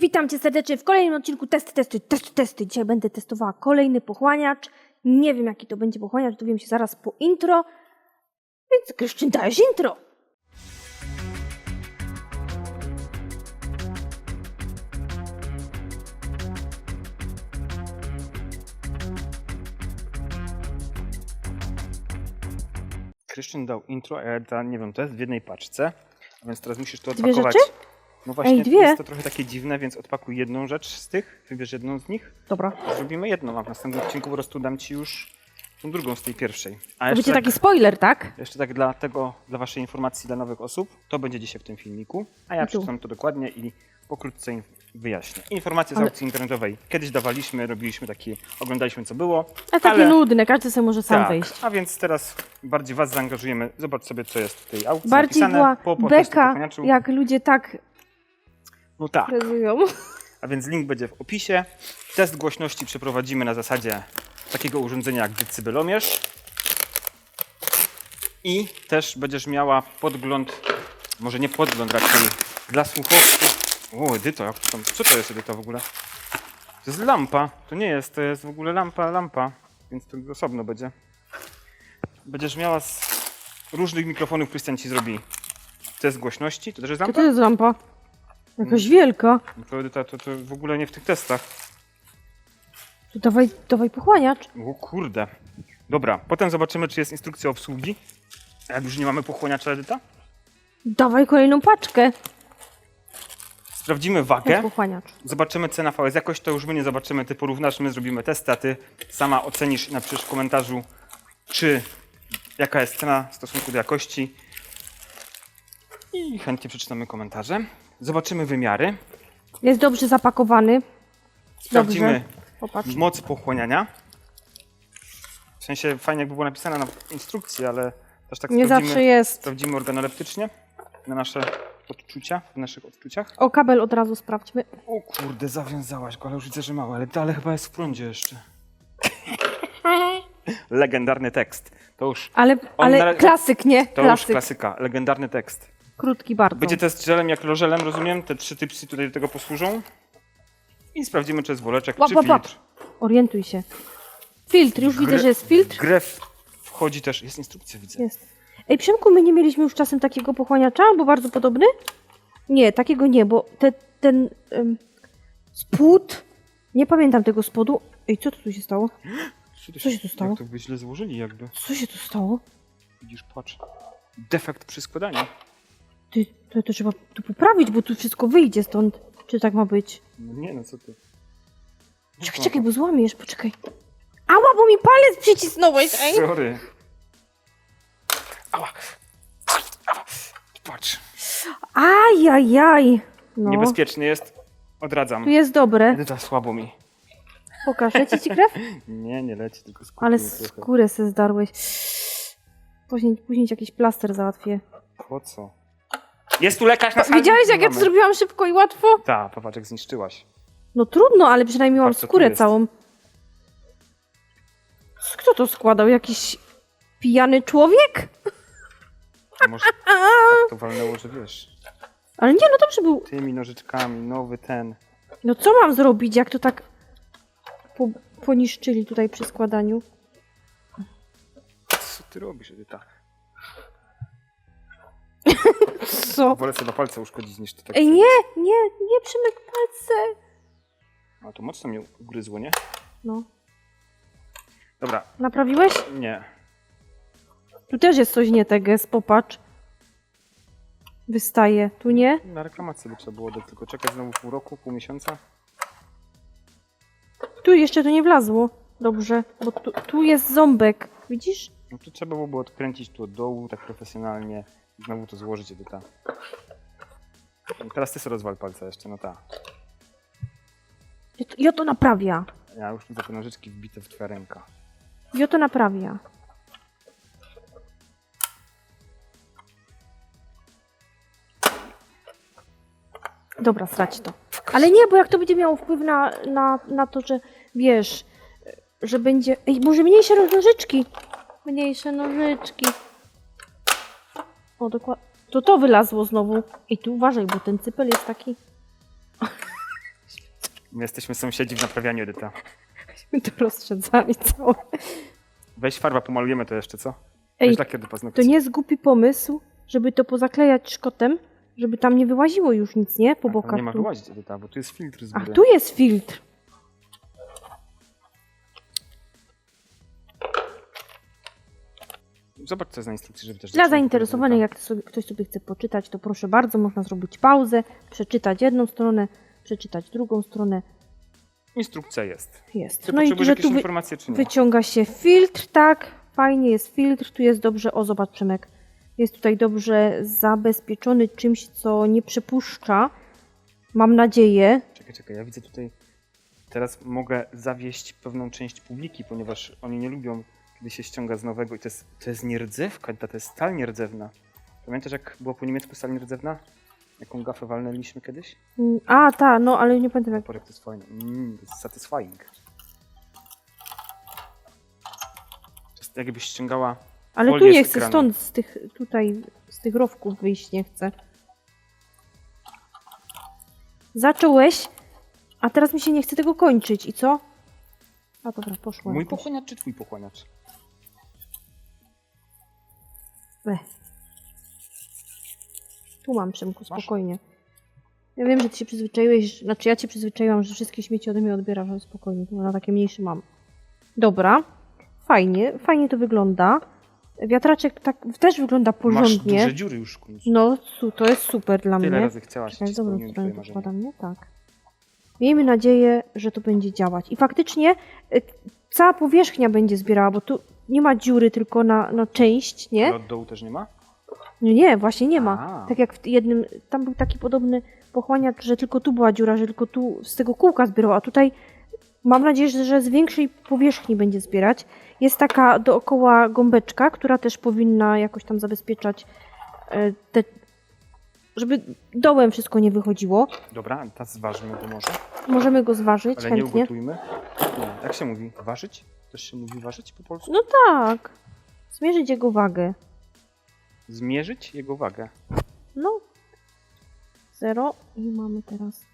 Witam cię serdecznie w kolejnym odcinku Testy, testy, testy, testy. Dzisiaj będę testowała kolejny pochłaniacz. Nie wiem, jaki to będzie pochłaniacz, dowiem się zaraz po intro. Więc Kryszczyn, dajesz intro. Kryszczyn dał intro, a ja da, nie wiem, to jest w jednej paczce, a więc teraz musisz to Dwie odpakować. rzeczy? No właśnie, Ej, dwie. jest to trochę takie dziwne, więc odpakuj jedną rzecz z tych, wybierz jedną z nich, Dobra. zrobimy jedną, a w następnym odcinku po prostu dam Ci już tą drugą z tej pierwszej. A To jeszcze będzie tak, taki spoiler, tak? jeszcze tak dla tego, dla Waszej informacji, dla nowych osób, to będzie dzisiaj w tym filmiku, a ja tu. przeczytam to dokładnie i pokrótce im wyjaśnię. Informacje z Ale- aukcji internetowej kiedyś dawaliśmy, robiliśmy takie, oglądaliśmy co było, A takie ale- nudne, każdy sobie może sam tak, wejść. A więc teraz bardziej Was zaangażujemy. Zobacz sobie, co jest w tej aukcji Bardziej napisane. była po, beka, pochłaniaczu. jak ludzie tak No tak. A więc link będzie w opisie. Test głośności przeprowadzimy na zasadzie takiego urządzenia jak decybelomierz. I też będziesz miała podgląd, może nie podgląd, raczej dla słuchowców. O, Edyto, jak to, tam- co to jest Edyto w ogóle? To jest lampa. To nie jest, to jest w ogóle lampa, lampa. Więc to osobno będzie. Będziesz miała z różnych mikrofonów, Krystian ci zrobi test głośności. To też jest lampa? to jest lampa? Jakaś wielka. To, Edyta, to, to w ogóle nie w tych testach. To dawaj, dawaj pochłaniacz. O kurde. Dobra, potem zobaczymy, czy jest instrukcja obsługi. A jak już nie mamy pochłaniacza Edyta? Dawaj kolejną paczkę. Sprawdzimy Jest wagę, pochłaniacz. zobaczymy cenę VS. Jakoś to już my nie zobaczymy, ty porównasz, my zrobimy testy, a ty sama ocenisz i napiszesz w komentarzu, czy jaka jest cena w stosunku do jakości. I chętnie przeczytamy komentarze. Zobaczymy wymiary. Jest dobrze zapakowany. Sprawdzimy Popatrz. moc pochłaniania. W sensie fajnie jakby było napisane na instrukcji, ale też tak Nie sprawdzimy. zawsze jest. Sprawdzimy organoleptycznie na nasze odczucia, w naszych odczuciach. O, kabel od razu sprawdźmy. O kurde, zawiązałaś go, ale już widzę, że mało, ale dalej chyba jest w prądzie jeszcze. Legendarny tekst. To już, Ale, ale na- klasyk, nie? to już klasyk. klasyka, legendarny tekst. Krótki bardzo. Będzie test żelem jak lożelem, rozumiem? Te trzy typsy tutaj do tego posłużą. I sprawdzimy, czy jest woreczek, Łap, czy łap, łap. filtr. Orientuj się. Filtr, już widzę, że jest filtr. W grę w- wchodzi też, jest instrukcja, widzę. Jest. Ej, Przemku, my nie mieliśmy już czasem takiego pochłaniacza, bo bardzo podobny? Nie, takiego nie, bo te, ten spód, nie pamiętam tego spodu. Ej, co tu się stało? Co się tu stało? Jak to by źle złożyli jakby. Co się tu stało? Widzisz, patrz. Defekt przy składaniu. Ty, to, to trzeba tu poprawić, bo tu wszystko wyjdzie stąd. Czy tak ma być? No nie, no co ty. Czekaj, czekaj, bo złamiesz, poczekaj. Ała, bo mi palec przycisnąłeś, ej! Sorry. Ała. Ała. Patrz. Ajajaj. No, Niebezpiecznie jest. Odradzam. tu jest dobre. Edyta, słabo mi. Pokaż, leci ci krew? Nie, nie leci, tylko skórkę Ale skórę se zdarłeś. Później, później ci jakiś plaster załatwię. Po co? Jest tu lekarz na sali? Widziałeś, jak ja to Mamy. zrobiłam szybko i łatwo? Tak, popatrz, jak zniszczyłaś. No trudno, ale przynajmniej mam Patrz, co tu skórę jest. całą. Kto to składał? Jakiś pijany człowiek? A Może tak to walnęło, że wiesz. Ale nie, no dobrze był. Tymi nożyczkami, nowy ten. No co mam zrobić, jak to tak po, poniszczyli tutaj przy składaniu? Co ty robisz, Edyta? Co? Wolę sobie na palce uszkodzić niż to tak Ej, nie, nie, nie przymyk palce. A to mocno mnie ugryzło, nie? No. Dobra, Naprawiłeś? nie. Tu też jest coś nie teges, popatrz. Wystaje. Tu nie? Na reklamację by trzeba było dać, tylko czekać znowu pół roku, pół miesiąca. Tu jeszcze to nie wlazło. Dobrze, bo tu, tu jest ząbek. Widzisz? No to trzeba byłoby odkręcić tu od dołu, tak profesjonalnie. Znowu to złożyć, Edyta. Teraz ty sobie rozwal palca jeszcze, no tak. Ja to, ja to naprawia. Ja już widzę te nożyczki wbite w twoja ręka. Ja to naprawia. Dobra, strać to. Ale nie, bo jak to będzie miało wpływ na, na, na to, że wiesz, że będzie. Ej, może mniejsze nożyczki. Mniejsze nożyczki. O, dokładnie. To to wylazło znowu. I tu uważaj, bo ten cypel jest taki. My jesteśmy sąsiedzi w naprawianiu Edyta. My to rozszerzali całe. Weź farba, pomalujemy to jeszcze, co? Ej, Weź lakier do To paznokci. nie jest głupi pomysł, żeby to pozaklejać szkotem, żeby tam nie wyłaziło już nic, nie? Po A, bokach. Nie ma tu. wyłazić Edyta, bo tu jest filtr z Ach, góry. tu jest filtr. Zobacz, co jest na instrukcji, żeby też... Dla zainteresowanych, jak sobie, ktoś sobie chce poczytać, to proszę bardzo, można zrobić pauzę, przeczytać jedną stronę, przeczytać drugą stronę. Instrukcja jest. Jest. Czy No i że tu wy, informacje, czy nie? wyciąga się filtr, tak, fajnie jest filtr, tu jest dobrze, o zobacz Przemek, jest tutaj dobrze zabezpieczony czymś, co nie przepuszcza, mam nadzieję. Czekaj, czekaj, ja widzę tutaj... Teraz mogę zawieść pewną część publiki, ponieważ oni nie lubią, kiedy się ściąga z nowego i to jest, to jest nierdzewka, to jest stal nierdzewna. Pamiętasz, jak było po niemiecku stal nierdzewna? Jaką gafę walnęliśmy kiedyś? Mm, A, ta, no ale nie pamiętam jak. Porek to jest fajne. Mm, to jest satisfying. To jest jakbyś ściągała... Ale tu folię nie z chcę, ekranu. stąd z tych, tutaj, z tych rowków wyjść nie chcę. Zacząłeś, a teraz mi się nie chce tego kończyć i co? A dobra, poszło. Mój jakoś. pochłaniacz czy twój pochłaniacz? Ech. Tu mam, Przemku, Masz? spokojnie. Ja wiem, że ty się przyzwyczaiłeś, znaczy ja cię przyzwyczaiłam, że wszystkie śmieci ode mnie odbierasz, ale spokojnie, to na takie mniejsze mam. Dobra, fajnie, fajnie to wygląda. Wiatraczek tak też wygląda Masz porządnie. duże dziury już. No, su, to jest super dla Tyle mnie. razy chciałaś, Czekaj, ci dobrą spełniłem stronę twoje to marzenie. wkładam, nie? Tak. Miejmy nadzieję, że to będzie działać. I faktycznie y, cała powierzchnia będzie zbierała, bo tu nie ma dziury tylko na, na część, nie? Ale od dołu też nie ma? Nie, nie, właśnie nie ma. A. Tak jak w jednym, tam był taki podobny pochłaniacz, że tylko tu była dziura, że tylko tu z tego kółka zbierał, a tutaj mam nadzieję, że- z większej powierzchni będzie zbierać. Jest taka dookoła gąbeczka, która też powinna jakoś tam zabezpieczać e, te, żeby dołem wszystko nie wychodziło. Dobra, teraz zważmy to może. Możemy go zważyć Ale nie chętnie. ugotujmy. Nie, jak się mówi? Ważyć? Też się mówi ważyć po polsku? No tak. Zmierzyć jego wagę. Zmierzyć jego wagę. No. Zero i mamy teraz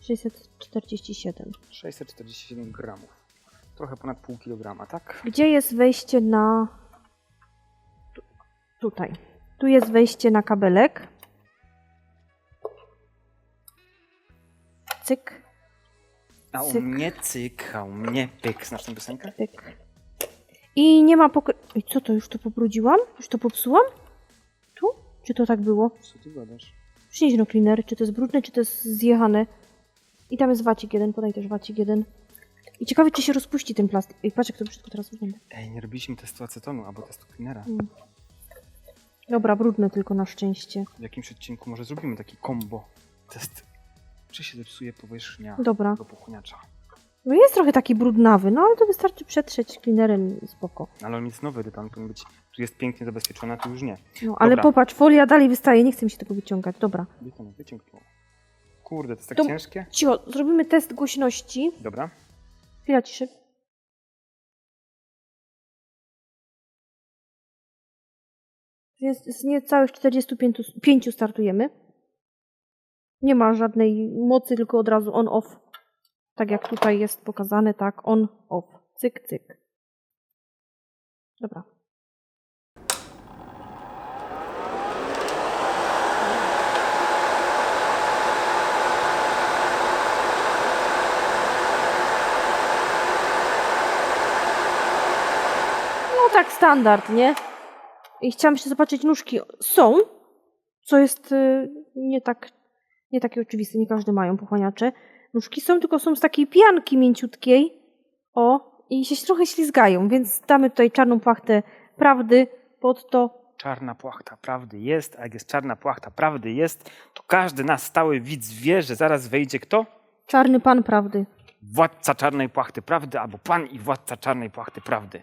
647. 647 gramów. Trochę ponad pół kilograma, tak? Gdzie jest wejście na. Tu, tutaj. Tu jest wejście na kabelek. Cyk, A u Cyk. mnie cyk, a u mnie pyk. Znasz tę piosenkę? cyk. I nie ma pokry... Ej, co to? Już to pobrudziłam? Już to popsułam? Tu? Czy to tak było? Co ty gadasz? Przynieś no cleaner, czy to jest brudne, czy to jest zjechane. I tam jest wacik jeden, podaj też wacik jeden. I ciekawe, czy się rozpuści ten plastik. Ej, patrz, jak to brzydko teraz wygląda. Ej, nie robiliśmy testu acetonu albo testu cleanera. Mm. Dobra, brudne tylko na szczęście. W jakimś odcinku może zrobimy taki combo. Test. Czy się zepsuje powierzchnia Dobra. tego pochłaniacza? No jest trochę taki brudnawy, no ale to wystarczy przetrzeć cleanerem i spoko. Ale on jest nowy, tam powinien być. Tu jest pięknie zabezpieczona, tu już nie. No ale Dobra. popatrz, folia dalej wystaje, nie chcę mi się tego wyciągać. Dobra. Wyciąg, wyciąg to. Kurde, to jest tak To- ciężkie. Cicho, zrobimy test głośności. Dobra. Chwila ciszy. Jest z niecałych 45 startujemy. Nie ma żadnej mocy, tylko od razu on-off. Tak jak tutaj jest pokazane, tak, on-off. Cyk, cyk. Dobra. No tak standard, nie? I chciałam się zobaczyć nóżki. Są, co jest y, nie tak, nie takie oczywiste, nie każdy mają pochłaniacze. Nóżki są, tylko są z takiej pianki mięciutkiej. O, i się trochę ślizgają, więc damy tutaj czarną płachtę prawdy pod to. Czarna płachta prawdy jest, a jak jest czarna płachta prawdy jest, to każdy nasz stały widz wie, że zaraz wejdzie kto? Czarny pan prawdy. Władca czarnej płachty prawdy, albo pan i władca czarnej płachty prawdy.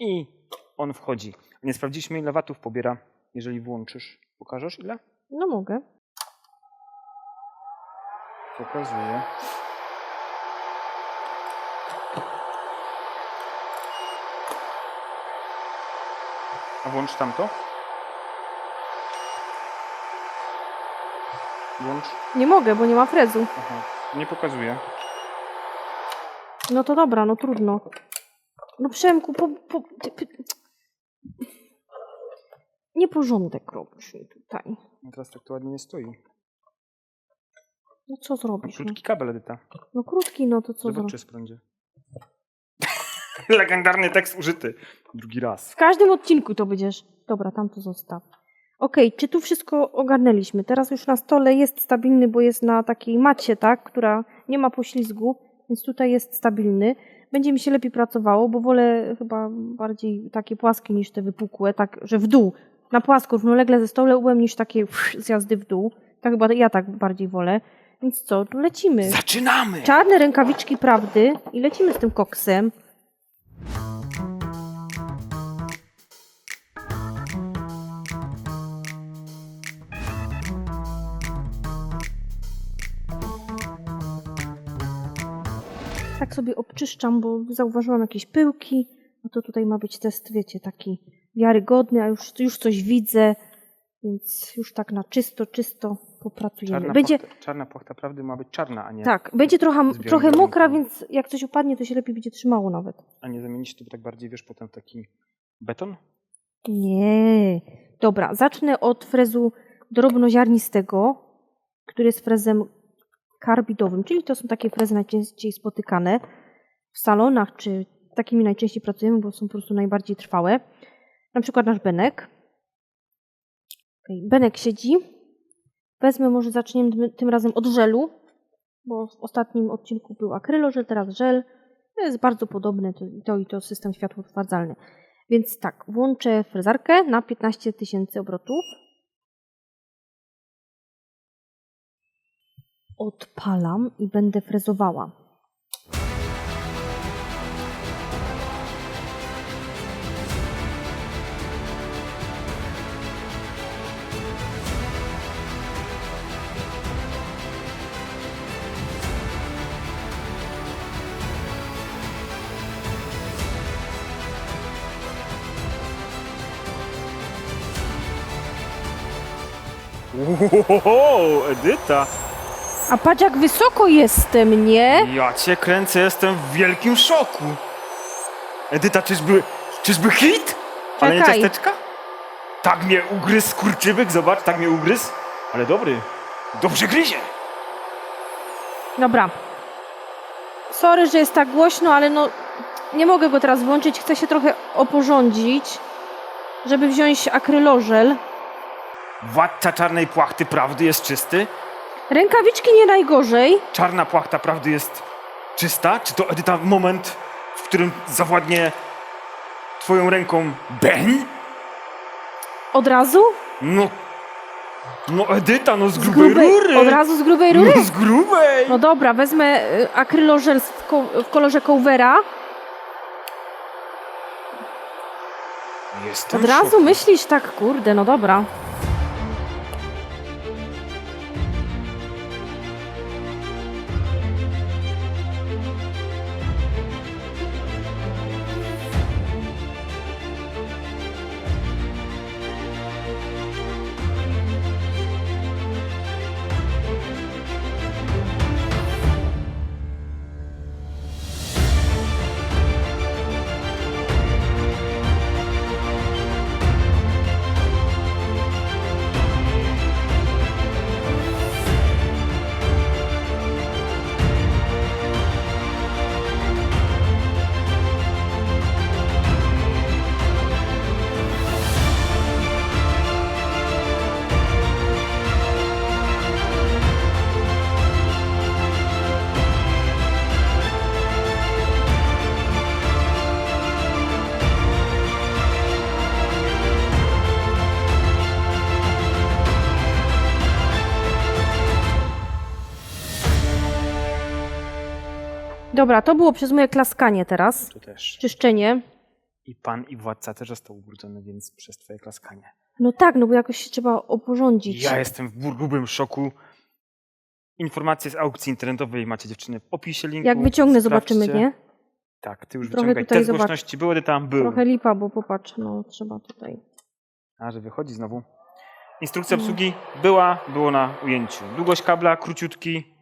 I on wchodzi. Nie sprawdziliśmy, ile watów pobiera, jeżeli włączysz. Pokażesz ile? No mogę. Pokazuję. A włącz tamto. Włącz. Nie mogę, bo nie ma frezu. Aha. Nie pokazuje. No to dobra, no trudno. No Przemku, po, po, ty, ty, nieporządek robisz mi tutaj. Teraz tak to ładnie nie stoi. No co zrobisz? No, Krótki kabel, Edyta. no krótki, no to co zrobisz? Prądzie. Legendarny tekst użyty. Drugi raz. W każdym odcinku to będziesz. Dobra, tam to zostaw. Okej, czy tu wszystko ogarnęliśmy? Teraz już na stole jest stabilny, bo jest na takiej macie, tak, która nie ma poślizgu, więc tutaj jest stabilny. Będzie mi się lepiej pracowało, bo wolę chyba bardziej takie płaskie niż te wypukłe, tak, że w dół. Na płasko, równolegle ze stołem niż takie zjazdy w dół. Tak chyba ja tak bardziej wolę. Więc co, tu lecimy. Zaczynamy! Czarne rękawiczki prawdy i lecimy z tym koksem. Tak sobie obczyszczam, bo zauważyłam jakieś pyłki. No to tutaj ma być test, wiecie, taki wiarygodny, a już, już coś widzę, więc już tak na czysto, czysto popracujemy. Czarna, Będzie, płachta, czarna płachta prawdy ma być czarna, a nie, tak, będzie trochę, trochę mokra, grunkiem. więc jak coś upadnie, to się lepiej będzie trzymało nawet. a nie zamienić to tak bardziej, wiesz, potem w taki beton? Nie. Dobra, zacznę od frezu drobnoziarnistego, który jest frezem karbidowym, czyli to są takie frezy najczęściej spotykane w salonach, czy takimi najczęściej pracujemy, bo są po prostu najbardziej trwałe. Na przykład nasz Benek. Benek siedzi. Wezmę, może zaczniemy tym- razem od żelu, bo w ostatnim odcinku był akrylożel, teraz żel. To jest bardzo podobne, to, to i to system światłotwardzalny. Więc tak, włączę frezarkę na 15 tysięcy obrotów. Odpalam i będę frezowała. Ohohoho, Edyta! A patrz jak wysoko jestem, nie? Ja cię kręcę, jestem w wielkim szoku. Edyta, czyżby, czyżby hit? Ale nie Czekaj. ciasteczka? Tak mnie ugryzł skurczybyk, zobacz, tak mnie ugryzł. Ale dobry, dobrze gryzie. Dobra. Sorry, że jest tak głośno, ale no nie mogę go teraz włączyć. Chcę się trochę oporządzić, żeby wziąć akrylożel. Władca czarnej płachty prawdy jest czysty? Rękawiczki nie najgorzej. Czarna płachta prawdy jest czysta? Czy to Edyta moment, w którym zawładnie twoją ręką Ben? Od razu? No, no Edyta, no z grubej, rury. Od razu z grubej rury? No z grubej. No dobra, wezmę y, akrylożel w ko- w kolorze Covera. Jestem Od razu myślisz tak, kurde, no dobra. Dobra, to było przez moje klaskanie teraz. Tu też. Czyszczenie. I pan i władca też został ubrudzony, więc przez twoje klaskanie. No tak, no bo jakoś się trzeba oporządzić. Ja jestem w grubym szoku. Informacje z aukcji internetowej macie dziewczyny w opisie linku. Jak wyciągnę, Sprawdźcie. zobaczymy, nie? Tak, ty już Trochę wyciągaj. tutaj Te zobacz. były, ty tam był. Trochę lipa, bo popatrz, no trzeba tutaj. A, że wychodzi znowu. Instrukcja obsługi była, było na ujęciu. Długość kabla, króciutki.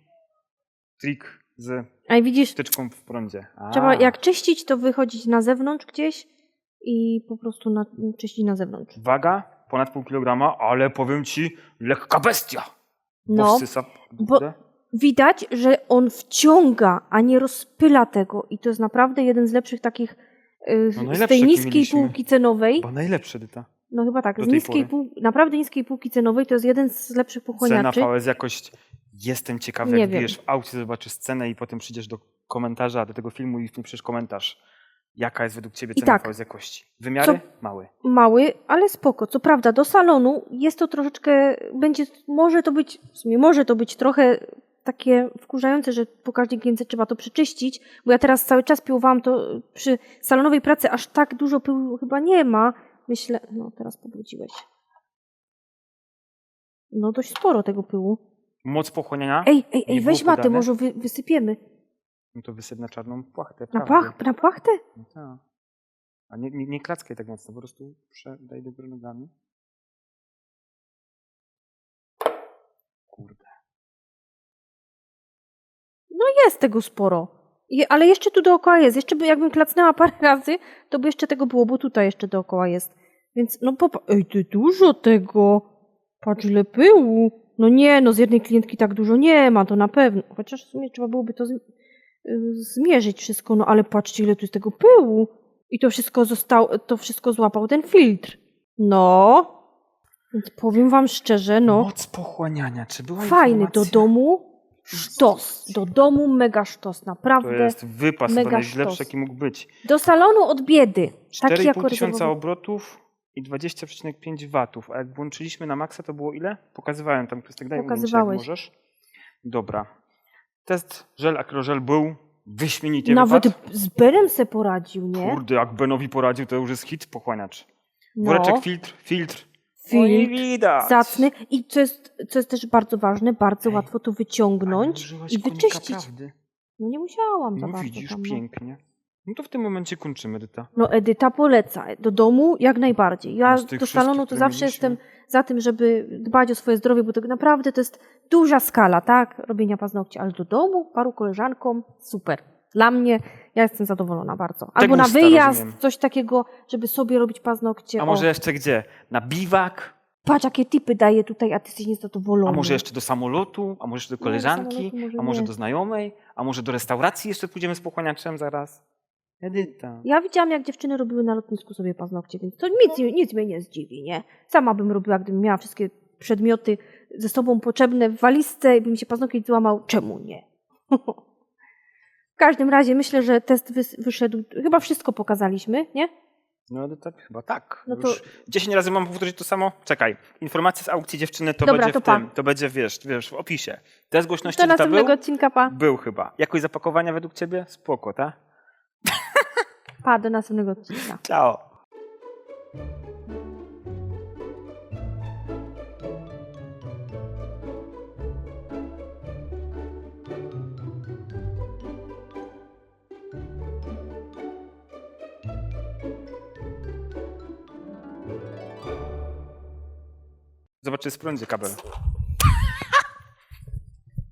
Trik z A i widzisz, wtyczką w prądzie. A, trzeba jak czyścić, to wychodzić na zewnątrz gdzieś i po prostu na, czyścić na zewnątrz. Waga ponad pół kilograma, ale powiem ci, lekka bestia. No, Bo widać, że on wciąga, a nie rozpyla tego. I to jest naprawdę jeden z lepszych takich y, No z najlepsze, tej jakie niskiej mieliśmy. półki cenowej. Bo najlepsze, Dyta. No chyba tak, do z tej niskiej pory. pół, naprawdę niskiej półki cenowej to jest jeden z lepszych Cena pochłaniaczy. VS jakość. Jestem ciekawy, Nie jak wiem. wiesz w aucie, zobaczysz cenę i potem przyjdziesz do komentarza, do tego filmu i napiszesz komentarz. Jaka jest według ciebie I cena tak. VS jakości? Wymiary? Mały. Mały, ale spoko. Co prawda do salonu jest to troszeczkę, będzie, może to być, w sumie może to być trochę takie wkurzające, że po każdej klientce trzeba to przeczyścić, bo ja teraz cały czas piłowałam to przy salonowej pracy, aż tak dużo pyłu chyba nie ma. Myślę, no teraz pobrudziłeś. No dość sporo tego pyłu. Moc pochłaniania? Ej, ej, ej, weź matę, podane? może wy, wysypiemy. No to wysyp na czarną płachtę. Na, płach, na płachtę? No tak. A nie, nie, nie klackaj tak mocno, po prostu daj do góry nogami. Kurde. No jest tego sporo. Je, ale jeszcze tu dookoła jest. Jeszcze by, jakbym klacnęła parę razy, to by jeszcze tego było, bo tutaj jeszcze dookoła jest. Więc no popa... Ej, ty dużo tego. Patrz ile pyłu. No nie, no z jednej klientki tak dużo nie ma, to na pewno. Chociaż w sumie trzeba byłoby to y, zmierzyć wszystko, no ale patrzcie ile tu jest tego pyłu. I to wszystko zostało, to wszystko złapał ten filtr. No. Więc powiem wam szczerze, no. Moc pochłaniania, czy była Fajny do informacja? domu. Sztos. Do domu mega sztos, To naprawdę. jest wypas, mega najlepszy sztos. jaki mógł być. Do salonu od biedy. Taki 4,5 jako tysiąca obrotów i 20,5 watów. A jak włączyliśmy na maksa, to było ile? Pokazywałem tam, Krystek, daj ujęcie, jak Pokazywałeś. możesz. Dobra. Test żel akrożel był wyśmienicie Nawet wypadł. z Berem se poradził, nie? Kurde, jak Benowi poradził, to już jest hit pochłaniacz. No, Woreczek filtr, filtr. Filtr, widać. zacny. I co jest, co jest też bardzo ważne, bardzo Ej, łatwo to wyciągnąć i wyczyścić. Prawdy. No nie musiałam za No bardzo widzisz, tam. No. pięknie. No to w tym momencie kończymy, Edyta. no Edyta poleca. Do domu jak najbardziej. Ja do salonu to zawsze jestem za tym, żeby dbać o swoje zdrowie, bo to naprawdę to jest duża skala, tak? Robienia paznokci, ale do domu, paru koleżankom, super. Dla mnie, ja jestem zadowolona bardzo. Albo na wyjazd, rozumiem. coś takiego, żeby sobie robić paznokcie. A O, może jeszcze gdzie? Na biwak? Patrz, jakie typy daje tutaj, a ty jesteś niezadowolony. A może jeszcze do samolotu? A może jeszcze do No, do koleżanki? samolotu może A może nie. do znajomej? A może do restauracji jeszcze pójdziemy z pochłaniaczem zaraz? Edyta. Ja widziałam, jak dziewczyny robiły na lotnisku sobie paznokcie, więc to nic, nic mnie nie zdziwi, nie? Sama bym robiła, gdybym miała wszystkie przedmioty ze sobą potrzebne w walizce i by mi się paznokieć złamał. Czemu nie? w każdym razie myślę, że test wys- wyszedł. Chyba wszystko pokazaliśmy, nie? No Edyta, chyba tak. No to- Już 10 razy mam powtórzyć to samo? Czekaj. Informacje z aukcji dziewczyny to Dobra, będzie to w pa. tym. To będzie, wiesz, wiesz, w opisie. Test głośności Do Edyta następnego był? odcinka, pa. Był chyba. Jakość zapakowania według ciebie? Spoko, tak? Pa, do następnego odcinka. Ciao. Zobacz, czy jest w prądzie kabel.